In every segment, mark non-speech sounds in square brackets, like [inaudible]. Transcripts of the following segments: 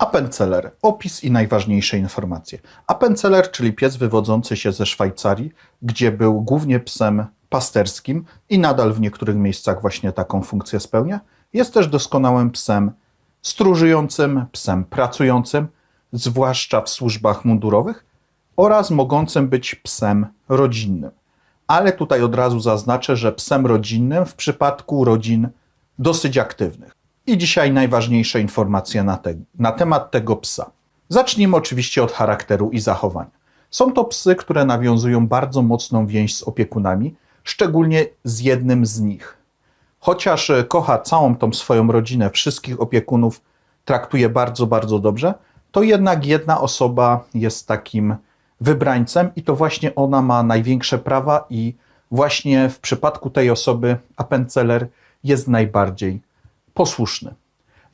Appenzeller. Opis i najważniejsze informacje. Appenzeller, czyli pies wywodzący się ze Szwajcarii, gdzie był głównie psem pasterskim i nadal w niektórych miejscach właśnie taką funkcję spełnia, jest też doskonałym psem stróżującym, psem pracującym, zwłaszcza w służbach mundurowych oraz mogącym być psem rodzinnym. Ale tutaj od razu zaznaczę, że psem rodzinnym w przypadku rodzin dosyć aktywnych. I dzisiaj najważniejsze informacje na, te, na temat tego psa. Zacznijmy oczywiście od charakteru i zachowania. Są to psy, które nawiązują bardzo mocną więź z opiekunami, szczególnie z jednym z nich. Chociaż kocha całą tą swoją rodzinę, wszystkich opiekunów traktuje bardzo, bardzo dobrze, to jednak jedna osoba jest takim wybrańcem i to właśnie ona ma największe prawa i właśnie w przypadku tej osoby Appenzeller jest najbardziej posłuszny.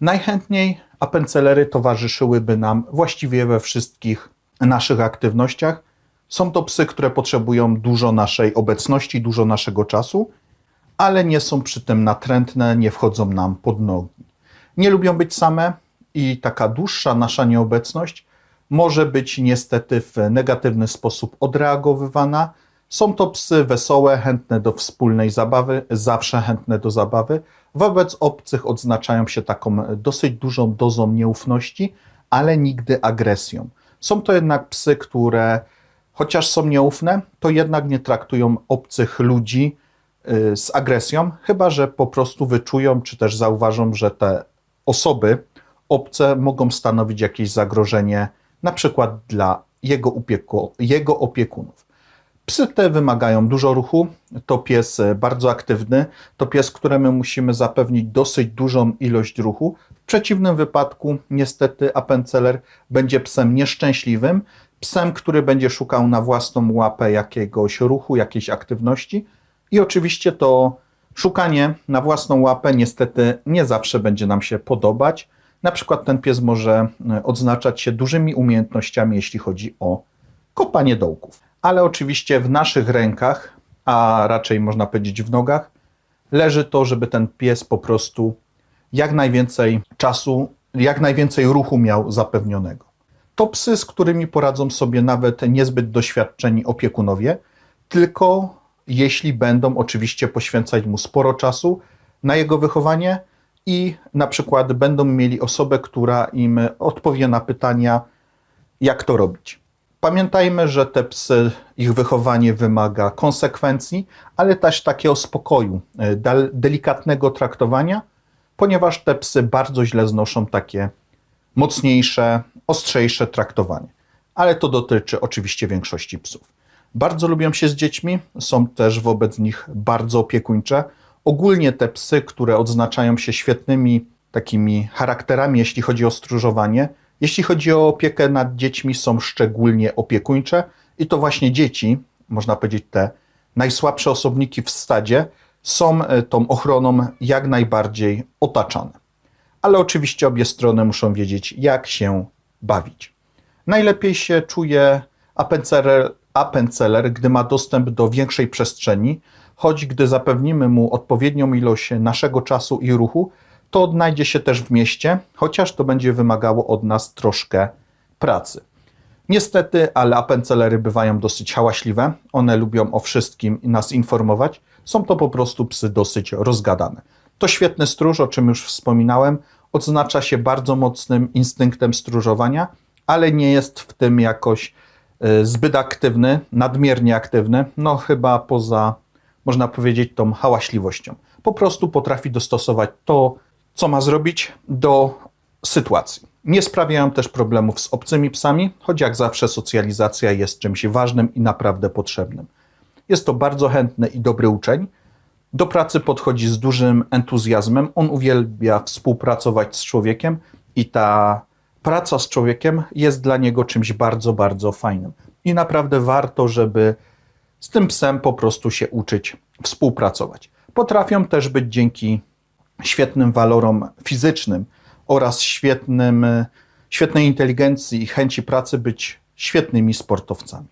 Najchętniej Appenzellery towarzyszyłyby nam właściwie we wszystkich naszych aktywnościach. Są to psy, które potrzebują dużo naszej obecności, dużo naszego czasu, ale nie są przy tym natrętne, nie wchodzą nam pod nogi. Nie lubią być same i taka dłuższa nasza nieobecność może być niestety w negatywny sposób odreagowywana. Są to psy wesołe, chętne do wspólnej zabawy, zawsze chętne do zabawy. Wobec obcych odznaczają się taką dosyć dużą dozą nieufności, ale nigdy agresją. Są to jednak psy, które chociaż są nieufne, to jednak nie traktują obcych ludzi y, z agresją, chyba że po prostu wyczują czy też zauważą, że te osoby obce mogą stanowić jakieś zagrożenie, na przykład dla jego, opieku, jego opiekunów. Psy te wymagają dużo ruchu, to pies e, bardzo aktywny, to pies, któremu musimy zapewnić dosyć dużą ilość ruchu. W przeciwnym wypadku, niestety, Appenzeller będzie psem nieszczęśliwym, psem, który będzie szukał na własną łapę jakiegoś ruchu, jakiejś aktywności. I oczywiście to szukanie na własną łapę niestety nie zawsze będzie nam się podobać. Na przykład ten pies może e, odznaczać się dużymi umiejętnościami, jeśli chodzi o kopanie dołków. Ale oczywiście w naszych rękach, a raczej można powiedzieć w nogach, leży to, żeby ten pies po prostu jak najwięcej czasu, jak najwięcej ruchu miał zapewnionego. To psy, z którymi poradzą sobie nawet niezbyt doświadczeni opiekunowie, tylko jeśli będą oczywiście poświęcać mu sporo czasu na jego wychowanie i na przykład będą mieli osobę, która im odpowie na pytania, jak to robić. Pamiętajmy, że te psy, ich wychowanie wymaga konsekwencji, ale też takiego spokoju, e, delikatnego traktowania, ponieważ te psy bardzo źle znoszą takie mocniejsze, ostrzejsze traktowanie. Ale to dotyczy oczywiście większości psów. Bardzo lubią się z dziećmi, są też wobec nich bardzo opiekuńcze. Ogólnie te psy, które odznaczają się świetnymi takimi charakterami, jeśli chodzi o stróżowanie, jeśli chodzi o opiekę nad dziećmi, są szczególnie opiekuńcze i to właśnie dzieci, można powiedzieć te najsłabsze osobniki w stadzie, są e, tą ochroną jak najbardziej otaczane. Ale oczywiście obie strony muszą wiedzieć, jak się bawić. Najlepiej się czuje Appenzeller, Appenzeller, gdy ma dostęp do większej przestrzeni, choć gdy zapewnimy mu odpowiednią ilość naszego czasu i ruchu, to odnajdzie się też w mieście, chociaż to będzie wymagało od nas troszkę pracy. Niestety, ale Appenzellery bywają dosyć hałaśliwe. One lubią o wszystkim nas informować. Są to po prostu psy dosyć rozgadane. To świetny stróż, o czym już wspominałem. Odznacza się bardzo mocnym instynktem stróżowania, ale nie jest w tym jakoś y, zbyt aktywny, nadmiernie aktywny. No chyba poza, można powiedzieć, tą hałaśliwością. Po prostu potrafi dostosować to, co ma zrobić do sytuacji. Nie sprawiają też problemów z obcymi psami, choć jak zawsze socjalizacja jest czymś ważnym i naprawdę potrzebnym. Jest to bardzo chętny i dobry uczeń. Do pracy podchodzi z dużym entuzjazmem. On uwielbia współpracować z człowiekiem i ta praca z człowiekiem jest dla niego czymś bardzo, bardzo fajnym. I naprawdę warto, żeby z tym psem po prostu się uczyć współpracować. Potrafią też być dzięki świetnym walorom fizycznym oraz świetnym, świetnej inteligencji i chęci pracy być świetnymi sportowcami.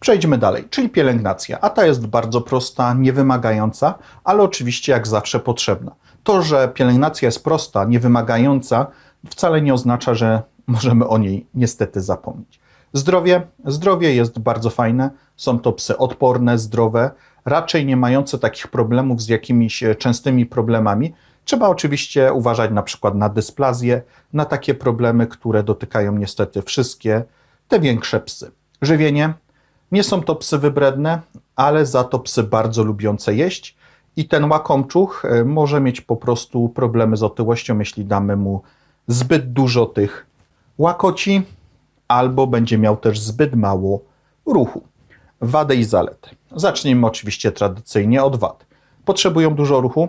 Przejdźmy dalej, czyli pielęgnacja. A ta jest bardzo prosta, niewymagająca, ale oczywiście jak zawsze potrzebna. To, że pielęgnacja jest prosta, niewymagająca, wcale nie oznacza, że możemy o niej niestety zapomnieć. Zdrowie. Zdrowie jest bardzo fajne. Są to psy odporne, zdrowe, raczej nie mające takich problemów z jakimiś e, częstymi problemami. Trzeba oczywiście uważać na przykład na dysplazję, na takie problemy, które dotykają niestety wszystkie te większe psy. Żywienie. Nie są to psy wybredne, ale za to psy bardzo lubiące jeść i ten łakomczuch e, może mieć po prostu problemy z otyłością, jeśli damy mu zbyt dużo tych łakoci, albo będzie miał też zbyt mało ruchu. Wady i zalety. Zacznijmy oczywiście tradycyjnie od wad. Potrzebują dużo ruchu,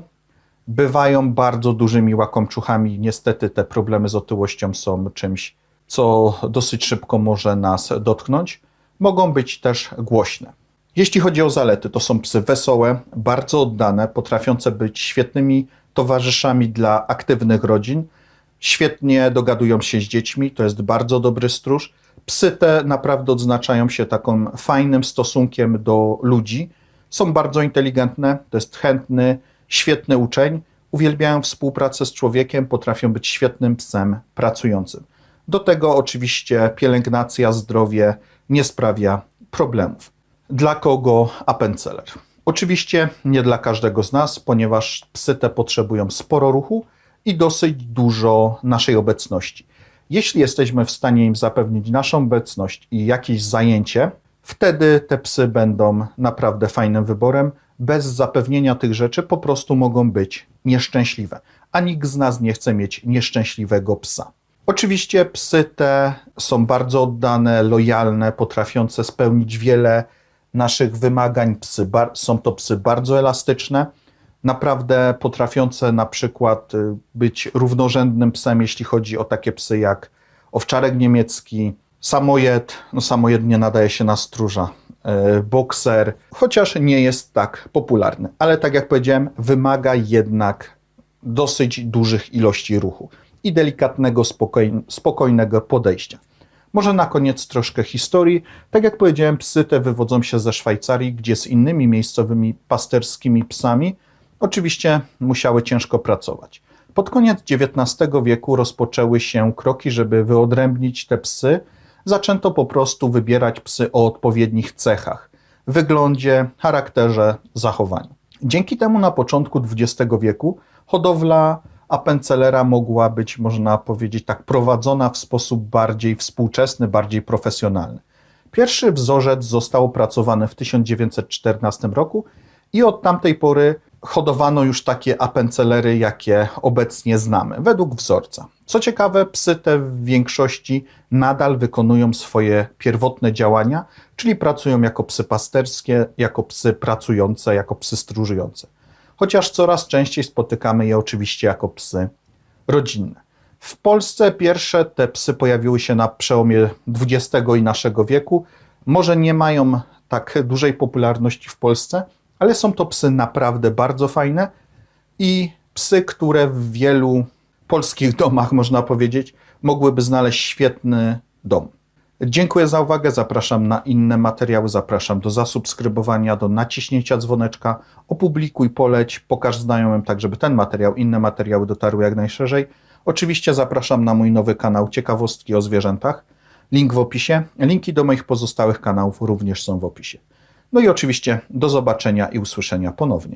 bywają bardzo dużymi łakomczuchami. Niestety te problemy z otyłością są czymś, co dosyć szybko może nas dotknąć. Mogą być też głośne. Jeśli chodzi o zalety, to są psy wesołe, bardzo oddane, potrafiące być świetnymi towarzyszami dla aktywnych rodzin. Świetnie dogadują się z dziećmi, to jest bardzo dobry stróż. Psy te naprawdę odznaczają się takim fajnym stosunkiem do ludzi. Są bardzo inteligentne, to jest chętny, świetny uczeń. Uwielbiają współpracę z człowiekiem, potrafią być świetnym psem pracującym. Do tego oczywiście pielęgnacja, zdrowie nie sprawia problemów. Dla kogo Appenzeller? Oczywiście nie dla każdego z nas, ponieważ psy te potrzebują sporo ruchu i dosyć dużo naszej obecności. Jeśli jesteśmy w stanie im zapewnić naszą obecność i jakieś zajęcie, wtedy te psy będą naprawdę fajnym wyborem. Bez zapewnienia tych rzeczy po prostu mogą być nieszczęśliwe, a nikt z nas nie chce mieć nieszczęśliwego psa. Oczywiście psy te są bardzo oddane, lojalne, potrafiące spełnić wiele naszych wymagań. Psy są to psy bardzo elastyczne, naprawdę potrafiące na przykład y, być równorzędnym psem, jeśli chodzi o takie psy jak owczarek niemiecki, samojed, no samojed nie nadaje się na stróża, bokser, chociaż nie jest tak popularny, ale tak jak powiedziałem, wymaga jednak dosyć dużych ilości ruchu i delikatnego, spokoj, spokojnego podejścia. Może na koniec troszkę historii. Tak jak powiedziałem, psy te wywodzą się ze Szwajcarii, gdzie z innymi miejscowymi pasterskimi psami oczywiście musiały ciężko pracować. Pod koniec XIX wieku rozpoczęły się kroki, żeby wyodrębnić te psy. Zaczęto po prostu wybierać psy o odpowiednich cechach wyglądzie, charakterze, zachowaniu. Dzięki temu na początku XX wieku hodowla Appenzellera mogła być, można powiedzieć tak, prowadzona w sposób bardziej współczesny, bardziej profesjonalny. Pierwszy wzorzec został opracowany w 1914 roku i od tamtej pory hodowano już takie Appenzellery, jakie obecnie znamy, według wzorca. Co ciekawe, psy te w większości nadal wykonują swoje pierwotne działania, czyli pracują jako psy pasterskie, jako psy pracujące, jako psy stróżujące. Chociaż coraz częściej spotykamy je oczywiście jako psy rodzinne. W Polsce pierwsze te psy pojawiły się na przełomie XX i naszego wieku. Może nie mają tak dużej popularności w Polsce, ale są to psy naprawdę bardzo fajne i psy, które w wielu polskich [laughs] domach, można powiedzieć, mogłyby znaleźć świetny dom. Dziękuję za uwagę. Zapraszam na inne materiały. Zapraszam do zasubskrybowania, do naciśnięcia dzwoneczka. Opublikuj, poleć, pokaż znajomym, tak żeby ten materiał, inne materiały dotarły jak najszerzej. Oczywiście zapraszam na mój nowy kanał Ciekawostki o zwierzętach. Link w opisie. Linki do moich pozostałych kanałów również są w opisie. No i oczywiście do zobaczenia i usłyszenia ponownie.